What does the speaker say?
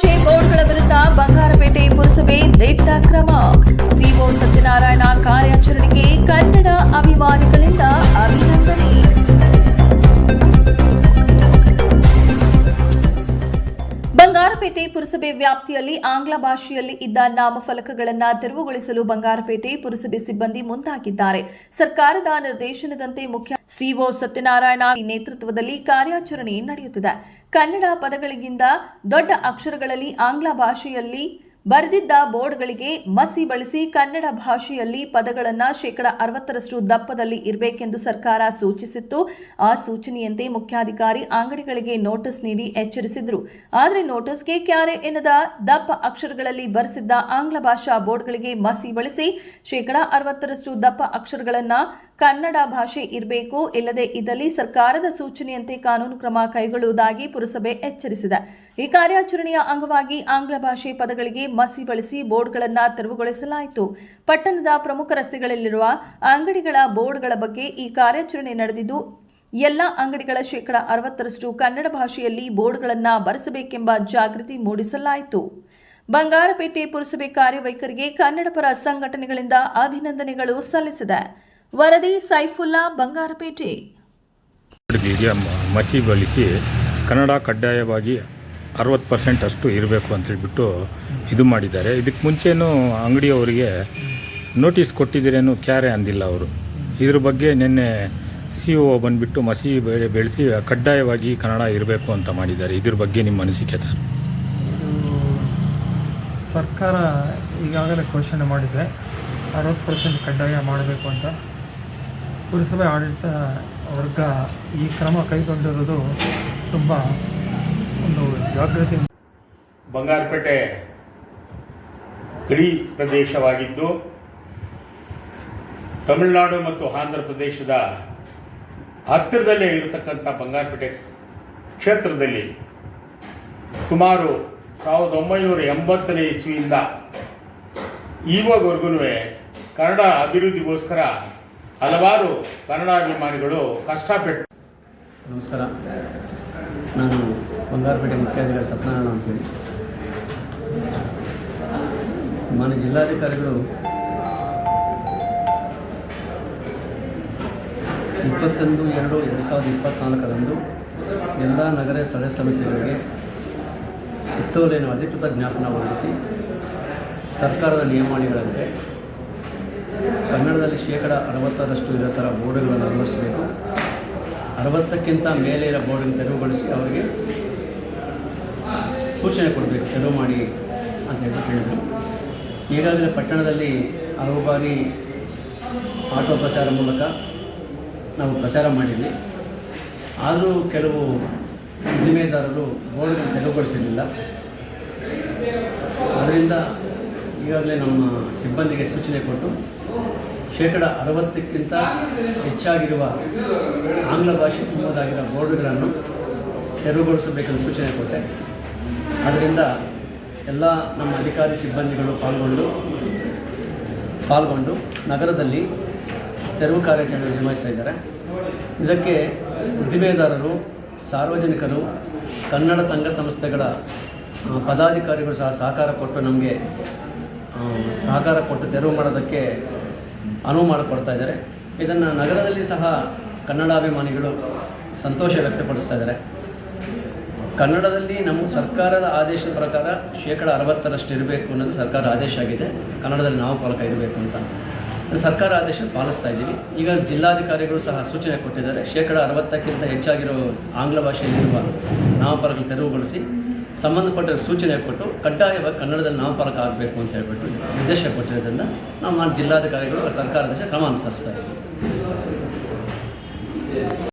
ಭಾಷೆ ಬೋರ್ಡ್ಗಳ ವಿರುದ್ಧ ಬಂಗಾರಪೇಟೆ ಪುರಸಭೆ ದಿಟ್ಟ ಕ್ರಮ. ಸಿಒ ಸತ್ಯನಾರಾಯಣ ಕಾರ್ಯಾಚರಣೆಗೆ ಕನ್ನಡ ಅಭಿಮಾನಿಗಳಿಂದ ಅಭಿನಂದನೆ. ಬಂಗಾರಪೇಟೆ ಪುರಸಭೆ ವ್ಯಾಪ್ತಿಯಲ್ಲಿ ಆಂಗ್ಲ ಭಾಷೆಯಲ್ಲಿ ಇದ್ದ ನಾಮಫಲಕಗಳನ್ನು ತೆರವುಗೊಳಿಸಲು ಬಂಗಾರಪೇಟೆ ಪುರಸಭೆ ಸಿಬ್ಬಂದಿ ಮುಂದಾಗಿದ್ದಾರೆ. ಸರ್ಕಾರದ ನಿರ್ದೇಶನದಂತೆ ಮುಖ್ಯ ಸಿಒ ಸತ್ಯನಾರಾಯಣ ನೇತೃತ್ವದಲ್ಲಿ ಕಾರ್ಯಾಚರಣೆ ನಡೆಯುತ್ತಿದೆ. ಕನ್ನಡ ಪದಗಳಿಗಿಂತ ದೊಡ್ಡ ಅಕ್ಷರಗಳಲ್ಲಿ ಆಂಗ್ಲ ಭಾಷೆಯಲ್ಲಿ ಬರೆದಿದ್ದ ಬೋರ್ಡ್ಗಳಿಗೆ ಮಸಿ ಬಳಸಿ ಕನ್ನಡ ಭಾಷೆಯಲ್ಲಿ ಪದಗಳನ್ನು ಶೇಕಡ ಅರವತ್ತರಷ್ಟು ದಪ್ಪದಲ್ಲಿ ಇರಬೇಕೆಂದು ಸರ್ಕಾರ ಸೂಚಿಸಿತ್ತು. ಆ ಸೂಚನೆಯಂತೆ ಮುಖ್ಯಾಧಿಕಾರಿ ಅಂಗಡಿಗಳಿಗೆ ನೋಟಿಸ್ ನೀಡಿ ಎಚ್ಚರಿಸಿದ್ರು. ಆದರೆ ನೋಟಿಸ್ಗೆ ಕ್ಯಾರೆ ಎನ್ನದ ದಪ್ಪ ಅಕ್ಷರಗಳಲ್ಲಿ ಬರೆಸಿದ್ದ ಆಂಗ್ಲ ಭಾಷಾ ಬೋರ್ಡ್ಗಳಿಗೆ ಮಸಿ ಬಳಸಿ ಶೇಕಡ ಅರವತ್ತರಷ್ಟು ದಪ್ಪ ಅಕ್ಷರಗಳನ್ನು ಕನ್ನಡ ಭಾಷೆ ಇರಬೇಕು, ಇಲ್ಲದೆ ಇದ್ದಲ್ಲಿ ಸರ್ಕಾರದ ಸೂಚನೆಯಂತೆ ಕಾನೂನು ಕ್ರಮ ಕೈಗೊಳ್ಳುವುದಾಗಿ ಪುರಸಭೆ ಎಚ್ಚರಿಸಿದೆ. ಈ ಕಾರ್ಯಾಚರಣೆಯ ಅಂಗವಾಗಿ ಆಂಗ್ಲ ಭಾಷೆ ಪದಗಳಿಗೆ ಮಸಿ ಬಳಸಿ ಬೋರ್ಡ್ಗಳನ್ನು ತೆರವುಗೊಳಿಸಲಾಯಿತು. ಪಟ್ಟಣದ ಪ್ರಮುಖ ರಸ್ತೆಗಳಲ್ಲಿರುವ ಅಂಗಡಿಗಳ ಬೋರ್ಡ್ಗಳ ಬಗ್ಗೆ ಈ ಕಾರ್ಯಾಚರಣೆ ನಡೆದಿದ್ದು, ಎಲ್ಲ ಅಂಗಡಿಗಳ ಶೇಕಡ ಅರವತ್ತರಷ್ಟು ಕನ್ನಡ ಭಾಷೆಯಲ್ಲಿ ಬೋರ್ಡ್ಗಳನ್ನು ಬರೆಸಬೇಕೆಂಬ ಜಾಗೃತಿ ಮೂಡಿಸಲಾಯಿತು. ಬಂಗಾರಪೇಟೆ ಪುರಸಭೆ ಕಾರ್ಯವೈಖರಿಗೆ ಕನ್ನಡ ಪರ ಸಂಘಟನೆಗಳಿಂದ ಅಭಿನಂದನೆಗಳು ಸಲ್ಲಿಸಿದೆ. ವರದಿ ಸೈಫುಲ್ಲಾ ಬಂಗಾರಪೇಟೆ. ಮಸಿ ಬಳಸಿ ಕನ್ನಡ ಕಡ್ಡಾಯವಾಗಿ ಅರವತ್ತು ಪರ್ಸೆಂಟ್ ಅಷ್ಟು ಇರಬೇಕು ಅಂತ ಹೇಳ್ಬಿಟ್ಟು ಇದು ಮಾಡಿದ್ದಾರೆ. ಇದಕ್ಕೆ ಮುಂಚೆನೂ ಅಂಗಡಿಯವರಿಗೆ ನೋಟಿಸ್ ಕೊಟ್ಟಿದ್ದೀರೇನು ಕ್ಯಾರೆ ಅಂದಿಲ್ಲ ಅವರು. ಇದ್ರ ಬಗ್ಗೆ ನಿನ್ನೆ ಸಿ ಒ ಬಂದುಬಿಟ್ಟು ಮಸಿ ಬೆಳೆ ಬೆಳೆಸಿ ಕಡ್ಡಾಯವಾಗಿ ಕನ್ನಡ ಇರಬೇಕು ಅಂತ ಮಾಡಿದ್ದಾರೆ. ಇದ್ರ ಬಗ್ಗೆ ನಿಮ್ಮ ಅನಿಸಿಕೆ ಸರ್? ಸರ್ಕಾರ ಈಗಾಗಲೇ ಘೋಷಣೆ ಮಾಡಿದೆ ಅರವತ್ತು ಪರ್ಸೆಂಟ್ ಕಡ್ಡಾಯ ಮಾಡಬೇಕು ಅಂತ. ಪುರಸಭೆ ಆಡಳಿತ ವರ್ಗ ಈ ಕ್ರಮ ಕೈಗೊಂಡಿರೋದು ತುಂಬ ಒಂದು ಜಾಗೃತಿ. ಬಂಗಾರಪೇಟೆ ಗಡಿ ಪ್ರದೇಶವಾಗಿದ್ದು, ತಮಿಳುನಾಡು ಮತ್ತು ಆಂಧ್ರ ಪ್ರದೇಶದ ಹತ್ತಿರದಲ್ಲೇ ಇರತಕ್ಕಂಥ ಬಂಗಾರಪೇಟೆ ಕ್ಷೇತ್ರದಲ್ಲಿ ಸುಮಾರು ಸಾವಿರದ ಒಂಬೈನೂರ ಎಂಬತ್ತನೇ ಇಸ್ವಿಯಿಂದ ಈವಾಗವರೆಗೂ ಕನ್ನಡ ಅಭಿವೃದ್ಧಿಗೋಸ್ಕರ ಹಲವಾರು ಕನ್ನಡಾಭಿಮಾನಿಗಳು ಕಷ್ಟಪಟ್ಟು ನಮಸ್ಕಾರ. ನಾನು ಬಂಗಾರಪೇಟೆ ಮುಖ್ಯಾಧಿಕಾರಿ ಸತ್ಯನಾರಾಯಣ ಅಂತೇಳಿ ಮಾನ್ಯ ಜಿಲ್ಲಾಧಿಕಾರಿಗಳು, ಇಪ್ಪತ್ತೊಂದು ಎರಡು ಎರಡು ಸಾವಿರದ ಇಪ್ಪತ್ತ್ನಾಲ್ಕರಂದು ಎಲ್ಲ ನಗರ ಸ್ಥಳೀಯ ಸಮಿತಿಗಳಿಗೆ ಸುತ್ತೋಲೆಯನ್ನು ಅಧಿಕೃತ ಜ್ಞಾಪನ ಹೊರಡಿಸಿ ಸರ್ಕಾರದ ನಿಯಮಾವಳಿಗಳಂತೆ ಕನ್ನಡದಲ್ಲಿ ಶೇಕಡ ಅರವತ್ತರಷ್ಟು ಇರೋ ಥರ ಬೋರ್ಡುಗಳನ್ನು ಅಳವಡಿಸಬೇಕು. ಅರವತ್ತಕ್ಕಿಂತ ಮೇಲೆ ಇರೋ ಬೋರ್ಡನ್ನು ತೆರವುಗೊಳಿಸಿ ಅವರಿಗೆ ಸೂಚನೆ ಕೊಡಬೇಕು, ತೆರವು ಮಾಡಿ ಅಂತ ಹೇಳಿ ಹೇಳಿದರು. ಈಗಾಗಲೇ ಪಟ್ಟಣದಲ್ಲಿ ಹಲವು ಬಾರಿ ಆಟೋ ಪ್ರಚಾರ ಮೂಲಕ ನಾವು ಪ್ರಚಾರ ಮಾಡಿದ್ವಿ. ಆದರೂ ಕೆಲವು ಉದ್ದಿಮೆದಾರರು ಬೋರ್ಡ್ಗಳನ್ನು ತೆರವುಗೊಳಿಸಿರಲಿಲ್ಲ. ಅದರಿಂದ ಈಗಾಗಲೇ ನಮ್ಮ ಸಿಬ್ಬಂದಿಗೆ ಸೂಚನೆ ಕೊಟ್ಟು ಶೇಕಡ ಅರವತ್ತಕ್ಕಿಂತ ಹೆಚ್ಚಾಗಿರುವ ಆಂಗ್ಲ ಭಾಷೆ ತುಂಬದಾಗಿರೋ ಬೋರ್ಡ್ಗಳನ್ನು ತೆರವುಗೊಳಿಸಬೇಕೆಂದು ಸೂಚನೆ ಕೊಟ್ಟೆ. ಆದ್ದರಿಂದ ಎಲ್ಲ ನಮ್ಮ ಅಧಿಕಾರಿ ಸಿಬ್ಬಂದಿಗಳು ಪಾಲ್ಗೊಂಡು ಪಾಲ್ಗೊಂಡು ನಗರದಲ್ಲಿ ತೆರವು ಕಾರ್ಯಾಚರಣೆ ನಿರ್ವಹಿಸ್ತಾ ಇದ್ದಾರೆ. ಇದಕ್ಕೆ ಉದ್ದಿಮೆದಾರರು, ಸಾರ್ವಜನಿಕರು, ಕನ್ನಡ ಸಂಘ ಸಂಸ್ಥೆಗಳ ಪದಾಧಿಕಾರಿಗಳು ಸಹ ಸಹಕಾರ ಕೊಟ್ಟು ನಮಗೆ ಸಹಕಾರ ಕೊಟ್ಟು ತೆರವು ಮಾಡೋದಕ್ಕೆ ಅನುವು ಮಾಡಿಕೊಡ್ತಾ ಇದ್ದಾರೆ. ಇದನ್ನು ನಗರದಲ್ಲಿ ಸಹ ಕನ್ನಡಾಭಿಮಾನಿಗಳು ಸಂತೋಷ ವ್ಯಕ್ತಪಡಿಸ್ತಾ ಇದ್ದಾರೆ. ಕನ್ನಡದಲ್ಲಿ ನಮ್ಮ ಸರ್ಕಾರದ ಆದೇಶದ ಪ್ರಕಾರ ಶೇಕಡ ಅರವತ್ತರಷ್ಟು ಇರಬೇಕು ಅನ್ನೋದು ಸರ್ಕಾರ ಆದೇಶ ಆಗಿದೆ. ಕನ್ನಡದಲ್ಲಿ ನಾವು ಫಲಕ ಇರಬೇಕು ಅಂತ. ಸರ್ಕಾರ ಆದೇಶ ಪಾಲಿಸ್ತಾ ಇದ್ದೀವಿ. ಈಗ ಜಿಲ್ಲಾಧಿಕಾರಿಗಳು ಸಹ ಸೂಚನೆ ಕೊಟ್ಟಿದ್ದಾರೆ. ಶೇಕಡ ಅರವತ್ತಕ್ಕಿಂತ ಹೆಚ್ಚಾಗಿರೋ ಆಂಗ್ಲ ಭಾಷೆಯಲ್ಲಿರುವ ನಾಮಫಲಕ ತೆರವುಗೊಳಿಸಿ ಸಂಬಂಧಪಟ್ಟ ಸೂಚನೆ ಕೊಟ್ಟು ಕಡ್ಡಾಯವಾಗಿ ಕನ್ನಡದಲ್ಲಿ ನಾಮಫಲಕ ಆಗಬೇಕು ಅಂತ ಹೇಳ್ಬಿಟ್ಟು ನಿರ್ದೇಶ ಕೊಟ್ಟಿರೋದನ್ನು ನಮ್ಮ ಜಿಲ್ಲಾಧಿಕಾರಿಗಳು ಸರ್ಕಾರದ ಕ್ರಮ ಅನುಸರಿಸ್ತಾ ಇದ್ದೀವಿ.